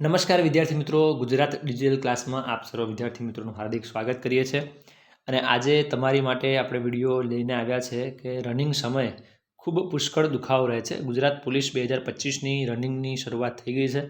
નમસ્કાર વિદ્યાર્થી મિત્રો, ગુજરાત ડિજિટલ ક્લાસમાં આપ સર્વ વિદ્યાર્થી મિત્રોનું હાર્દિક સ્વાગત કરીએ છીએ. અને આજે તમારી માટે આપણે વીડિયો લઈને આવ્યા છે કે રનિંગ સમયે ખૂબ પુષ્કળ દુખાવો રહે છે. ગુજરાત પોલીસ બે હજાર પચીસની રનિંગની શરૂઆત થઈ ગઈ છે.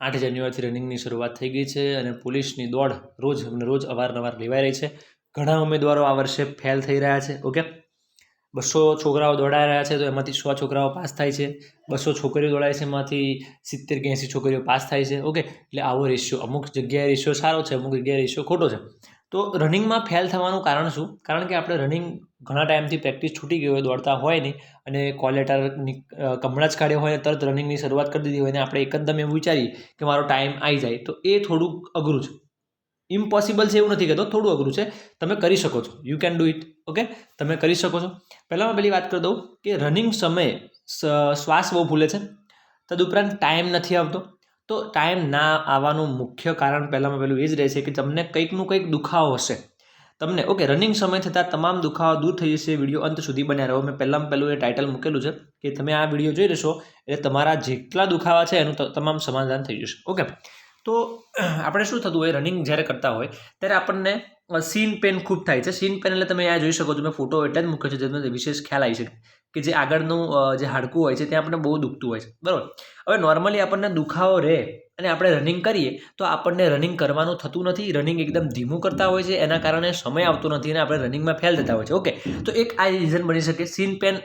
આઠ જાન્યુઆરીથી રનિંગની શરૂઆત થઈ ગઈ છે અને પોલીસની દોડ રોજ રોજ અવારનવાર લેવાઈ રહી છે. ઘણા ઉમેદવારો આ વર્ષે ફેલ થઈ રહ્યા છે. ઓકે? બસો છોકરાઓ દોડાઈ રહ્યા છે તો એમાંથી સો છોકરાઓ પાસ થાય છે. બસો છોકરીઓ દોડાય છે એમાંથી સિત્તેર કે એંસી છોકરીઓ પાસ થાય છે. ઓકે, એટલે આવો રેશિયો, અમુક જગ્યાએ રેશિયો સારો છે, અમુક જગ્યાએ રેશિયો ખોટો છે. તો રનિંગમાં ફેલ થવાનું કારણ શું? કારણ કે આપણે રનિંગ ઘણા ટાઈમથી પ્રેક્ટિસ છૂટી ગઈ હોય, દોડતા હોય નહીં અને કોલેટરની કમળા જ કાઢ્યો હોય તરત રનિંગની શરૂઆત કરી દીધી હોય ને આપણે એકદમ એવું વિચારીએ કે મારો ટાઈમ આવી જાય. તો એ થોડુંક અઘરું છે. ઇમ્પોસિબલ છે એવું નથી કહેતો, થોડું અઘરું છે. તમે કરી શકો છો. You can do it okay તમે કરી શકો છો. પહેલાંમાં પહેલી વાત કરી દઉં કે રનિંગ સમયે શ્વાસ બહુ ભૂલે છે. તદુપરાંત ટાઈમ નથી આવતો. તો ટાઈમ ના આવવાનું મુખ્ય કારણ પહેલાંમાં પહેલું એ જ રહે છે કે તમને કંઈકનું કંઈક દુખાવો હશે. તમને ઓકે રનિંગ સમય થતાં તમામ દુખાવા દૂર થઈ જશે. વીડિયો અંત સુધી બન્યા રહો. મેં પહેલાં પહેલું એ ટાઇટલ મૂકેલું છે કે તમે આ વીડિયો જોઈ લેશો એટલે તમારા જેટલા દુખાવા છે એનું તમામ સમાધાન થઈ જશે. ઓકે તો આપણે શું થતું હોય રનિંગ જ્યારે કરતા હોય, ત્યારે આપણને સીન પેન ખૂબ થાય છે. સીન પેન એટલે તમે આ જોઈ શકો છો, મેં ફોટો એટલે જ મૂક્યો છે જેનો વિશેષ ખ્યાલ આવી શકે કે જે આગળનું જે હાડકું હોય છે, ત્યાં આપણને બહુ દુખતું હોય છે. બરાબર? હવે નોર્મલી આપણને દુખાવો રહે અને આપણે રનિંગ કરીએ, તો આપણને રનિંગ કરવાનું થતું નથી. રનિંગ એકદમ ધીમું કરતા હોય છે, એના કારણે સમય આવતો નથી અને આપણે રનિંગમાં ફેલ થતા હોય છે. ઓકે તો એક આ રીઝન બની શકે. સીન પેન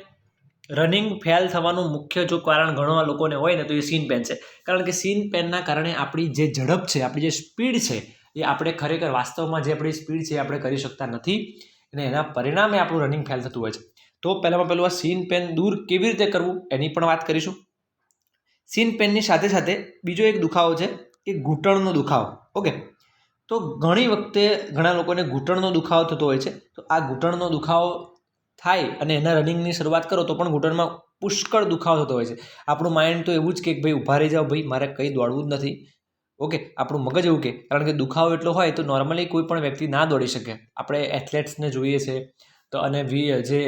રનિંગ ફેલ થવાનું મુખ્ય જો કારણ ઘણા લોકોને હોય ને તો એ સીન પેન છે. કારણ કે સીન પેનના કારણે આપણી જે ઝડપ છે, આપણી જે સ્પીડ છે, એ આપણે ખરેખર વાસ્તવમાં જે આપણી સ્પીડ છે એ આપણે કરી શકતા નથી અને એના પરિણામે આપણું રનિંગ ફેલ થતું હોય છે. તો પહેલાંમાં પહેલું આ સીન પેન દૂર કેવી રીતે કરવું એની પણ વાત કરીશું. સીન પેનની સાથે સાથે બીજો એક દુખાવો છે કે ઘૂંટણનો દુખાવો. ઓકે? તો ઘણી વખતે ઘણા લોકોને ઘૂંટણનો દુખાવો થતો હોય છે. તો આ ઘૂંટણનો દુખાવો થાય અને એના રનિંગની શરૂઆત કરો તો પણ ઘૂંટણમાં પુષ્કળ દુખાવો થતો હોય છે. આપણું માઇન્ડ તો એવું જ કે ભાઈ ઊભા રહી જાઓ, ભાઈ મારે કંઈ દોડવું જ નથી. ઓકે આપણું મગજ એવું કે, કારણ કે દુખાવો એટલો હોય તો નોર્મલી કોઈ પણ વ્યક્તિ ના દોડી શકે. આપણે એથ્લેટ્સને જોઈએ છે. તો અને વી, જે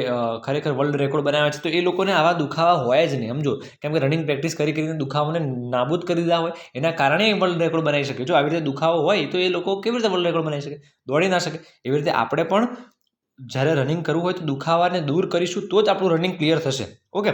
ખરેખર વર્લ્ડ રેકોર્ડ બનાવ્યા છે તો એ લોકોને આવા દુખાવા હોય જ નહીં. સમજો? કેમ કે રનિંગ પ્રેક્ટિસ કરી કરીને દુખાવાને નાબૂદ કરી દીધા હોય, એના કારણે એ વર્લ્ડ રેકોર્ડ બનાવી શકે. જો આવી રીતે દુખાવો હોય તો એ લોકો કેવી રીતે વર્લ્ડ રેકોર્ડ બનાવી શકે? દોડી ના શકે. એવી રીતે આપણે પણ જ્યારે રનિંગ કરવું હોય તો દુખાવાને દૂર કરીશું તો જ આપણું રનિંગ ક્લિયર થશે. ઓકે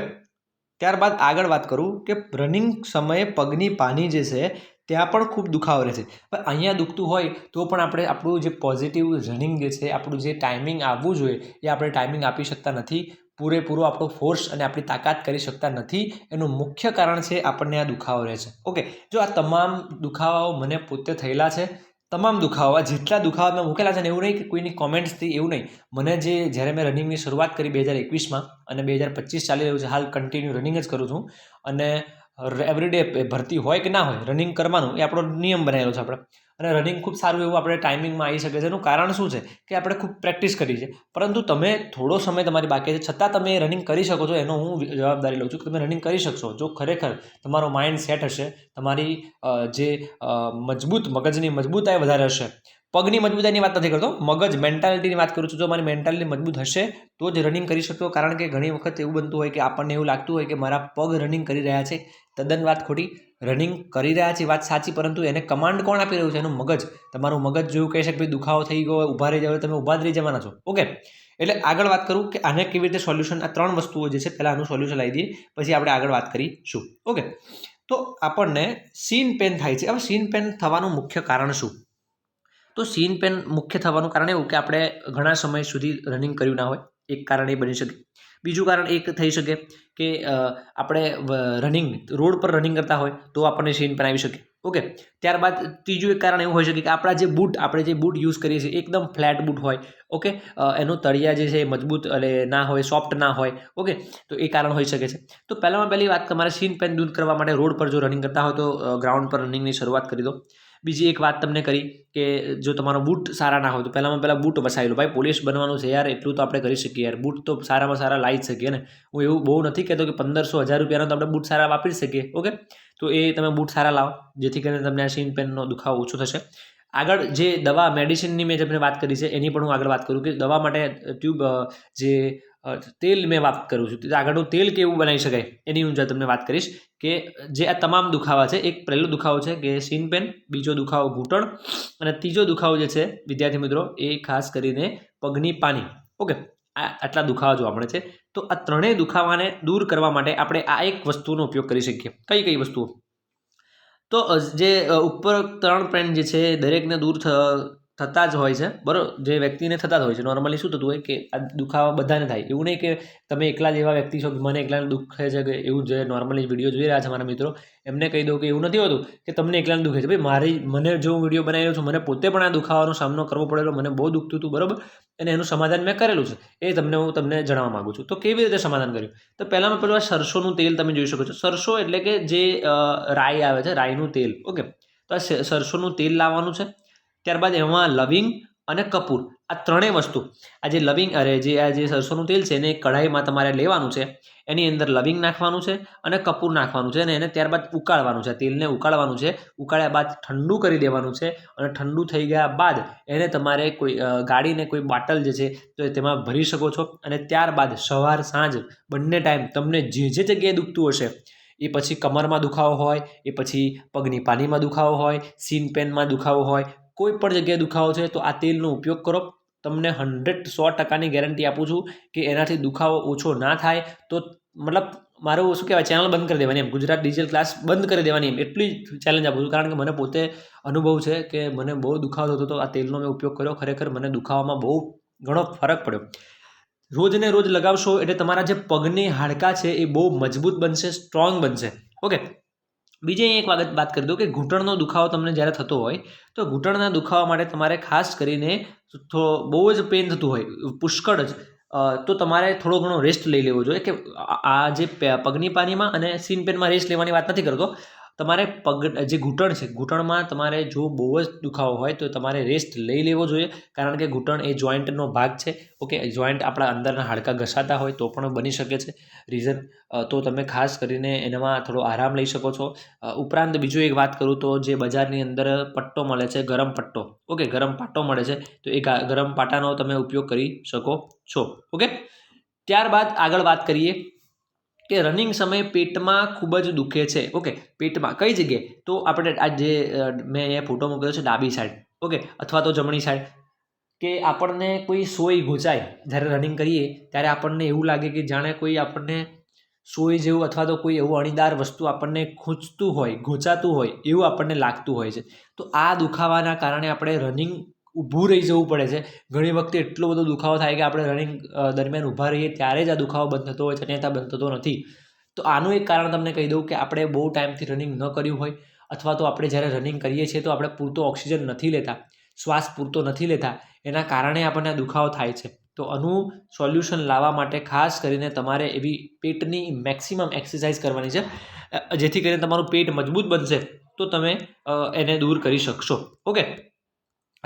ત્યારબાદ આગળ વાત કરું કે રનિંગ સમયે પગની પાની જે છે, ત્યાં પણ ખૂબ દુખાવો રહે છે. પણ અહીંયા દુખતું હોય તો પણ આપણે આપણું જે પોઝિટિવ રનિંગ જે છે, આપણું જે ટાઈમિંગ આવવું જોઈએ, એ આપણે ટાઈમિંગ આપી શકતા નથી. પૂરેપૂરો આપણો ફોર્સ અને આપણી તાકાત કરી શકતા નથી. એનું મુખ્ય કારણ છે આપણને આ દુખાવો રહે છે. ઓકે જો આ તમામ દુખાવાઓ મને પોતે થયેલા છે તમામ દુખાવા, જેટલા દુખાવા મેં મૂકેલા છે ને એવું નહીં કે કોઈની કોમેન્ટ્સથી એવું નહીં. મને જે, જ્યારે મેં રનિંગની શરૂઆત કરી બે હજાર એકવીસમાં અને બે હજાર પચીસ ચાલી રહ્યું છે, હાલ કન્ટિન્યુ રનિંગ જ કરું છું. અને એવરીડે ભરતી હોય કે ના હોય રનિંગ કરવાનું એ આપણો નિયમ બનાવેલો છે આપણે. અને રનિંગ ખૂબ સારું એવું આપણે ટાઈમિંગમાં આવી શકે છે. એનું કારણ શું છે કે આપણે ખૂબ પ્રેક્ટિસ કરી છે પરંતુ તમે થોડો સમય તમારી બાકી છે. છતાં તમે રનિંગ કરી શકો છો એનો હું જવાબદારી લઉં છું કે તમે રનિંગ કરી શકશો. જો ખરેખર તમારો માઇન્ડ સેટ હશે, તમારી જે મજબૂત, મગજની મજબૂતાઈ વધારે હશે. પગની મજબૂતાઈની વાત નથી કરતો. મગજ મેન્ટાલિટીની વાત કરું છું. જો મારી મેન્ટાલિટી મજબૂત હશે, તો જ રનિંગ કરી શકશો કારણ કે ઘણી વખત એવું બનતું હોય કે આપણને એવું લાગતું હોય કે મારા પગ રનિંગ કરી રહ્યા છે. તદ્દન વાત ખોટી. રનિંગ કરી રહ્યા છે વાત સાચી, પરંતુ એને કમાન્ડ કોણ આપી રહ્યું છે? એનું મગજ. તમારું મગજ જેવું કહી શકે ભાઈ દુખાવો થઈ ગયો ઊભા રહી જાવ તમે ઊભા જ રહી જવાના છો. ઓકે. એટલે આગળ વાત કરું કે આને કેવી રીતે સોલ્યુશન આ ત્રણ વસ્તુઓ જે છે, પહેલાં આનું સોલ્યુશન લાવી દઈએ, પછી આપણે આગળ વાત કરીશું. ઓકે. તો આપણને સીન પેન થાય છે. હવે સીન પેન થવાનું મુખ્ય કારણ શું? તો સીન પેન મુખ્ય થવાનું કારણ એવું કે આપણે ઘણા સમય સુધી રનિંગ કર્યું ના હોય. એક કારણ એ બની શકે. બીજું કારણ એક થઈ શકે કે આપણે રનિંગ રોડ પર રનિંગ કરતા હોય તો આપણને સીન પેન આવી શકે. ઓકે? ત્યારબાદ ત્રીજું એક કારણ એવું હોઈ શકે કે આપણા જે બૂટ, આપણે જે બૂટ યુઝ કરીએ છીએ, એકદમ ફ્લેટ બૂટ હોય, ઓકે? એનું તળિયા જે છે એ મજબૂત એટલે ના હોય સોફ્ટ ના હોય, ઓકે? તો એ કારણ હોઈ શકે છે. તો પહેલાંમાં પહેલી વાત તમારે સીન પેન દૂર કરવા માટે રોડ પર જો રનિંગ કરતા હોય તો ગ્રાઉન્ડ પર રનિંગની શરૂઆત કરી દો. બીજી એક વાત તમને કરી કે જો તમારો બૂટ સારા ના હોય તો પહેલાંમાં પહેલાં બૂટ વસાવી લો. ભાઈ, પોલીસ બનવાનું છે યાર, એટલું તો આપણે કરી શકીએ યાર. બૂટ તો સારામાં સારા લાવી શકીએ ને. હું એવું બહુ નથી કહેતો કે પંદરસો હજાર રૂપિયાનો તો આપણે બૂટ સારા વાપરી શકીએ, ઓકે? તો એ તમે બૂટ સારા લાવો, જેથી કરીને તમને આ સીન પેનનો દુખાવો ઓછો થશે. આગળ જે દવા મેડિસિનની મેં તમને વાત કરી છે, એની પણ હું આગળ વાત કરું કે દવા માટે ટ્યુબ જે તેલ મેં વાત કરું છું. આગળનું તેલ કેવું બનાવી શકાય એની હું તમને વાત કરીશ કે જે આ તમામ દુખાવા છે, એક પહેલો દુખાવો છે કે સીન પેન બીજો દુખાવો ઘૂંટણ અને ત્રીજો દુખાવો જે છે, વિદ્યાર્થી મિત્રો, એ ખાસ કરીને પગની પાની. ઓકે? આ આટલા દુખાવા જોવા મળે છે. તો આ ત્રણેય દુખાવાને દૂર કરવા માટે આપણે આ એક વસ્તુનો ઉપયોગ કરી શકીએ. કઈ કઈ વસ્તુઓ? તો જે ઉપર ત્રણ પેન જે છે, દરેકને દૂર થતા જ હોય છે. બરાબર જે વ્યક્તિને થતા જ હોય છે. નોર્મલી શું થતું હોય કે આ દુખાવા બધાને થાય. એવું નહીં કે તમે એકલા જ એવા વ્યક્તિ છો કે મને એકલાને દુખે છે કે એવું જે નોર્મલી વીડિયો જોઈ રહ્યા છે મારા મિત્રો. એમને કહી દઉં કે એવું નથી હોતું કે તમને એકલાને દુખે છે. ભાઈ, મારી, મને જો હું વીડિયો બનાવી રહ્યો છું, મને પોતે પણ આ દુખાવાનો સામનો કરવો પડેલો, મને બહુ દુખતું હતું, બરાબર? અને એનું સમાધાન મેં કરેલું છે. એ તમને હું તમને જણાવવા માગું છું. તો કેવી રીતે સમાધાન કર્યું? તો પહેલાંમાં પહેલું આ સરસોનું તેલ તમે જોઈ શકો છો. સરસો એટલે કે જે રાઈ આવે છે, રાઈનું તેલ. ઓકે? તો આ સરસોનું તેલ લાવવાનું છે. ત્યારબાદ એમાં લવિંગ અને કપૂર, આ ત્રણેય વસ્તુ. આ જે લવિંગ, અરે જે આ જે સરસોનું તેલ છે એને કઢાઈમાં તમારે લેવાનું છે. એની અંદર લવિંગ નાખવાનું છે અને કપૂર નાખવાનું છે અને એને ત્યારબાદ ઉકાળવાનું છે. તેલને ઉકાળવાનું છે. ઉકાળ્યા બાદ ઠંડુ કરી દેવાનું છે અને ઠંડુ થઈ ગયા બાદ એને તમારે કોઈ ગાડીને કોઈ બાટલ જે છે તો તેમાં ભરી શકો છો અને ત્યારબાદ સવાર, સાંજ બંને ટાઈમ તમને જે જે જગ્યાએ દુખતું હશે, એ પછી કમરમાં દુખાવો હોય, એ પછી પગની પાનીમાં દુખાવો હોય, સીન પેનમાં દુખાવો હોય કોઈ પણ જગ્યાએ દુખાવો છે તો આ તેલનો ઉપયોગ કરો. તમને હંડ્રેડ સો ટકાની ગેરંટી આપું છું કે એનાથી દુખાવો ઓછો ના થાય. તો મતલબ મારું શું કહેવાય, ચેનલ બંધ કરી દેવાની એમ. ગુજરાત ડિજિટલ ક્લાસ બંધ કરી દેવાની એમ. એટલી ચેલેન્જ આપું છું. કારણ કે મને પોતે અનુભવ છે કે મને બહુ દુખાવો થતો હતો. આ તેલનો મેં ઉપયોગ કર્યો. ખરેખર મને દુખાવામાં બહુ ઘણો ફરક પડ્યો. રોજને રોજ લગાવશો એટલે તમારા જે પગની હાડકાં છે એ બહુ મજબૂત બનશે, સ્ટ્રોંગ બનશે. ઓકે? બીજી એક વાત વાત કરી દઉં કે ઘૂંટણનો દુખાવો તમને જ્યારે થતો હોય, તો ઘૂંટણના દુખાવા માટે તમારે ખાસ કરીને થોડો બહુ જ પેન થતું હોય, પુષ્કળ જ તો તમારે થોડો ઘણો રેસ્ટ લઈ લેવો જોઈએ કે આ જે પગની પાનીમાં અને સીન પેનમાં રેસ્ટ લેવાની વાત નથી કરતો તમારે પગ, જે ઘૂંટણ છે, ઘૂંટણમાં તમારે જો બહુ જ દુખાવો હોય તો તમારે રેસ્ટ લઈ લેવો જોઈએ. કારણ કે ઘૂંટણ એ જોઈન્ટનો ભાગ છે. ઓકે જોઈન્ટ આપણા અંદરના હાડકાં ઘસાતા હોય તો પણ બની શકે છે. રીઝન તો તમે ખાસ કરીને એનામાં થોડો આરામ લઈ શકો છો. ઉપરાંત બીજું એક વાત કરું તો જે બજારની અંદર પટ્ટો મળે છે, ગરમ પટ્ટો. ઓકે ગરમ પાટો મળે છે. તો એ ગરમ પાટાનો તમે ઉપયોગ કરી શકો છો. ઓકે ત્યારબાદ આગળ વાત કરીએ. કે રનિંગ સમયે પેટમાં ખૂબ જ દુખે છે. ઓકે પેટમાં કઈ જગ્યાએ? તો આપણે આ જે મેં અહીંયા ફોટો મૂક્યો છે ડાબી સાઈડ ઓકે અથવા તો જમણી સાઈડ કે આપણને કોઈ સોય ઘૂંચાય, જ્યારે રનિંગ કરીએ, ત્યારે આપણને એવું લાગે કે જાણે કોઈ આપણને સોય જેવું અથવા તો કોઈ એવું અણીદાર વસ્તુ આપણને ખૂંચતું હોય, ઘૂંચાતું હોય, એવું આપણને લાગતું હોય છે. તો આ દુખાવાના કારણે આપણે રનિંગ ઊભું રહી જવું પડે છે. ઘણી વખતે એટલો બધો દુખાવો થાય કે આપણે રનિંગ દરમિયાન ઊભા રહીએ ત્યારે જ આ દુખાવો બંધ થતો હોય છે અન્યથા બંધ થતો નથી. તો આનું એક કારણ તમને કહી દઉં કે આપણે બહુ ટાઈમથી રનિંગ ન કર્યું હોય અથવા તો આપણે જ્યારે રનિંગ કરીએ છીએ તો આપણે પૂરતો ઓક્સિજન નથી લેતા, શ્વાસ પૂરતો નથી લેતા, એના કારણે આપણને આ દુખાવો થાય છે. તો આનું સોલ્યુશન લાવવા માટે ખાસ કરીને તમારે એવી પેટની મેક્સિમમ એક્સરસાઇઝ કરવાની છે. જેથી કરીને તમારું પેટ મજબૂત બનશે તો તમે એને દૂર કરી શકશો. ઓકે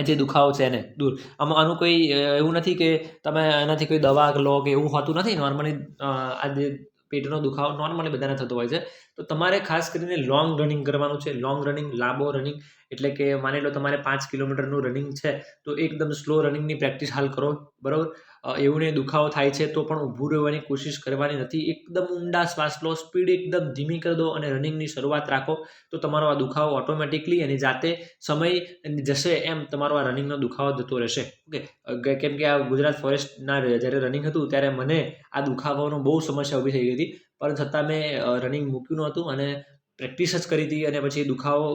જે દુખાવો છે એને, દૂર. આમાં આનું કોઈ એવું નથી કે તમે એનાથી કોઈ દવા લો કે એવું હોતું નથી. નોર્મલી આ જે પેટનો દુખાવો નોર્મલી બધાને થતો હોય છે. તો તમારે ખાસ કરીને લોંગ રનિંગ કરવાનું છે. લોંગ રનિંગ લાંબો રનિંગ એટલે કે માની લો તમારે પાંચ કિલોમીટરનું રનિંગ છે, તો એકદમ સ્લો રનિંગની પ્રેક્ટિસ હાલ કરો. બરાબર? અ, એવું નહીં દુખાવો થાય છે તો પણ ઊભું રહેવાની કોશિશ કરવાની નથી. એકદમ ઊંડા શ્વાસ લો સ્પીડ એકદમ ધીમી કરી દો અને રનિંગની શરૂઆત રાખો તો તમારો આ દુખાવો ઓટોમેટિકલી અને જાતે સમય જશે એમ તમારો આ રનિંગનો દુખાવો જતો રહેશે. ઓકે? કેમ કે આ ગુજરાત ફોરેસ્ટના જ્યારે રનિંગ હતું ત્યારે મને આ દુખાવાનો બહુ સમસ્યા ઊભી થઈ ગઈ હતી. પણ છતાં મેં રનિંગ મૂક્યું નહોતું અને પ્રેક્ટિસ જ કરી હતી અને પછી દુખાવો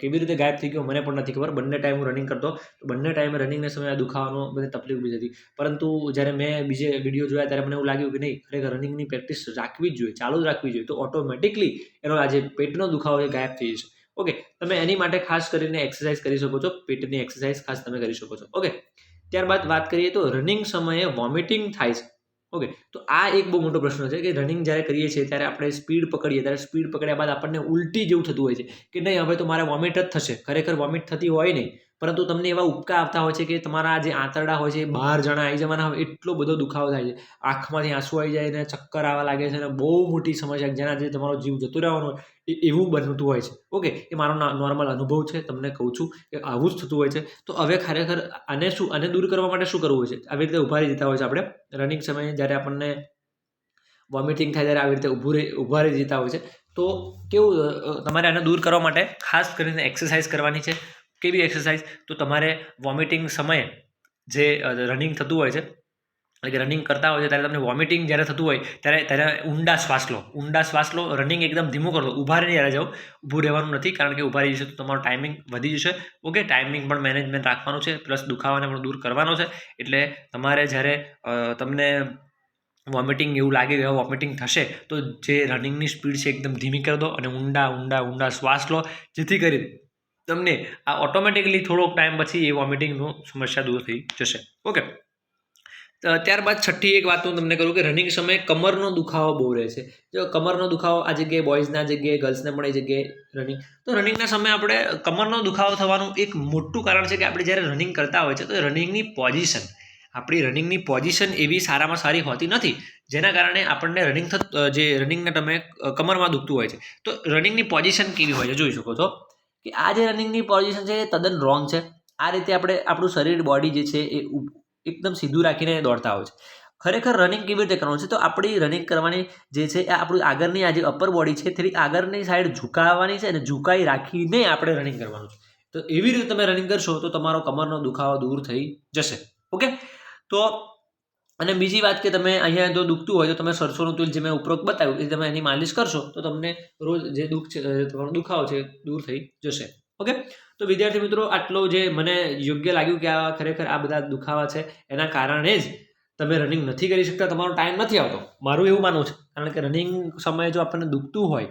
કેવી રીતે ગાયબ થઈ ગયો મને પણ નથી ખબર. બંને ટાઈમ હું રનિંગ કરતો. બંને ટાઈમે રનિંગના સમયે દુખાવાનો બધી તકલીફ ઊભી હતી. પરંતુ જ્યારે મેં બીજે વીડિયો જોયા ત્યારે મને એવું લાગ્યું કે નહીં, ખરેખર રનિંગની પ્રેક્ટિસ રાખવી જ જોઈએ, ચાલુ જ રાખવી જોઈએ. તો ઓટોમેટિકલી એનો આજે પેટનો દુખાવો એ ગાયબ થઈ જશે. ઓકે તમે એની માટે ખાસ કરીને એક્સરસાઇઝ કરી શકો છો. પેટની એક્સરસાઇઝ ખાસ તમે કરી શકો છો. ઓકે ત્યારબાદ વાત કરીએ તો રનિંગ સમયે વોમિટિંગ થાય છે. ઓકે, તો આ એક બહુ મોટો પ્રશ્ન છે કે રનિંગ જ્યારે કરીએ છીએ ત્યારે આપણે સ્પીડ પકડીએ, ત્યારે સ્પીડ પકડ્યા બાદ આપણને ઉલટી જેવું થતું હોય છે કે નહીં, હવે તો મારે વોમિટ જ થશે. ખરેખર વોમિટ થતી હોય નહીં. પરંતુ તમને એવા ઉપકા આવતા હોય છે કે તમારા જે આંતરડા હોય છે બાર જણા આવી જવાના હોય, એટલો બધો દુખાવો થાય છે. આંખમાંથી આંસુ આવી જાય ને ચક્કર આવવા લાગે છે અને બહુ મોટી સમસ્યા જે તમારો જીવ જતો રહેવાનો એ એવું બનતું હોય છે. ઓકે, એ મારો નોર્મલ અનુભવ છે, તમને કહું છું કે આવું જ થતું હોય છે. તો હવે ખરેખર આને શું, આને દૂર કરવા માટે શું કરવું હોય છે? આવી રીતે ઊભા રહી જતા હોય છે આપણે. રનિંગ સમયે જ્યારે આપણને વોમિટિંગ થાય ત્યારે આવી રીતે ઊભું રહી, ઊભા રહી જતા હોય છે. તો કેવું તમારે આને દૂર કરવા માટે ખાસ કરીને એક્સરસાઇઝ કરવાની છે. કેવી એક્સરસાઇઝ તો તમારે વોમિટિંગ સમયે જે રનિંગ થતું હોય છે, એટલે કે રનિંગ કરતા હોય છે, ત્યારે તમને વોમિટિંગ જ્યારે થતું હોય, ત્યારે ત્યારે ઊંડા શ્વાસ લો. ઊંડા શ્વાસ લો રનિંગ એકદમ ધીમું કરો. ઊભા રહીને જ્યારે જાઓ ઊભું રહેવાનું નથી, કારણ કે ઊભા રહી જશે તો તમારો ટાઈમિંગ વધી જશે. ઓકે ટાઈમિંગ પણ મેનેજમેન્ટ રાખવાનું છે પ્લસ દુખાવાને પણ દૂર કરવાનો છે. એટલે તમારે જ્યારે તમને વોમિટિંગ એવું લાગે કે વોમિટિંગ થશે, તો જે રનિંગની સ્પીડ છે, એકદમ ધીમી કરી દો અને ઊંડા ઊંડા ઊંડા શ્વાસ લો. જેથી કરી તમને આ ઓટોમેટિકલી થોડોક ટાઈમ પછી એ વોમિટિંગનું સમસ્યા દૂર થઈ જશે. ઓકે ત્યારબાદ છઠ્ઠી એક વાત હું તમને કરું કે રનિંગ સમયે કમરનો દુખાવો બહુ રહે છે. જો કમરનો દુખાવો આ જગ્યાએ બોયઝના જગ્યાએ ગર્લ્સને પણ એ જગ્યાએ રનિંગ તો રનિંગના સમયે આપણે કમરનો દુખાવો થવાનું એક મોટું કારણ છે કે આપણે જ્યારે રનિંગ કરતા હોય છે તો રનિંગની પોઝિશન આપણી રનિંગની પોઝિશન એવી સારામાં સારી હોતી નથી. જેના કારણે આપણને રનિંગ જે રનિંગને તમે કમરમાં દુખતું હોય છે. તો રનિંગની પોઝિશન કેવી હોય છે? જોઈ શકો છો. કે આ જે રનિંગની પોઝિશન છે એ તદ્દન રોંગ છે. આ રીતે આપણે આપણું શરીર બોડી જે છે એ એકદમ સીધું રાખીને દોડતા હોય છે. ખરેખર રનિંગ કેવી રીતે કરવાનું છે? તો આપણી રનિંગ કરવાની જે છે એ આપણી આગળની આ જે અપર બોડી છે તેની આગળની સાઈડ ઝુકાવવાની છે અને ઝુકાઈ રાખીને આપણે રનિંગ કરવાનું છે. તો એવી રીતે તમે રનિંગ કરશો તો તમારો કમરનો દુખાવો દૂર થઈ જશે. ઓકે તો અને બીજી વાત કે તમે અહીંયા જો દુખતું હોય તો તમે સરસોનું તેલ જે મેં ઉપરોક્ત બતાવ્યું એ તમે એની માલિશ કરશો તો તમને રોજ જે દુઃખ છે તમારો દુખાવો છે દૂર થઈ જશે. ઓકે? તો વિદ્યાર્થી મિત્રો, આટલો જે મને યોગ્ય લાગ્યું કે આ ખરેખર આ બધા દુખાવા છે, એના કારણે જ તમે રનિંગ નથી કરી શકતા, તમારો ટાઈમ નથી આવતો. મારું એવું માનવું છે. કારણ કે રનિંગ સમયે જો આપણને દુખતું હોય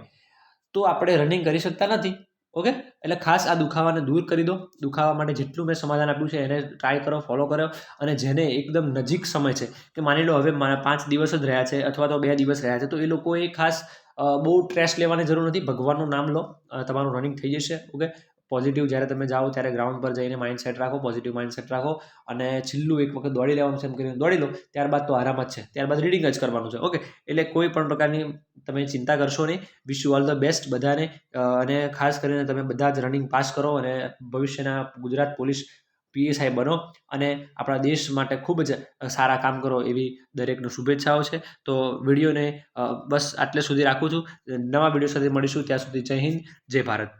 તો આપણે રનિંગ કરી શકતા નથી. ઓકે? એટલે ખાસ આ દુખાવાને દૂર કરી દો. દુખાવા માટે જેટલું મેં સમાધાન આપ્યું છે એને ટ્રાય કરો ફોલો કરો. અને જેને એકદમ નજીક સમય છે, કે માની લો હવે મારા પાંચ દિવસ જ રહ્યા છે અથવા તો બે દિવસ રહ્યા છે, તો એ લોકોએ ખાસ બહુ સ્ટ્રેસ લેવાની જરૂર નથી. ભગવાનનું નામ લો. તમારું રનિંગ થઈ જશે. ઓકે? પોઝિટિવ જ્યારે તમે જાઓ ત્યારે ગ્રાઉન્ડ પર જઈને માઇન્ડ સેટ રાખો પોઝિટિવ માઇન્ડ રાખો અને છેલ્લું એક વખત દોડી લેવાનું છે એમ કરીને દોડી લો, ત્યારબાદ તો આરામ જ છે. ત્યારબાદ રીડિંગ જ કરવાનું છે. ઓકે એટલે કોઈ પણ પ્રકારની તમે ચિંતા કરશો નહીં. Wish you all the best બધાને. અને ખાસ કરીને તમે બધા જ રનિંગ પાસ કરો અને ભવિષ્યના ગુજરાત પોલીસ પીએસઆઈ બનો અને આપણા દેશ માટે ખૂબ જ સારા કામ કરો એવી દરેકનું શુભેચ્છાઓ છે. તો વિડીયોને બસ આટલે સુધી રાખું છું. નવા વીડિયો સાથે મળીશું. ત્યાં સુધી જય હિન્દ, જય ભારત.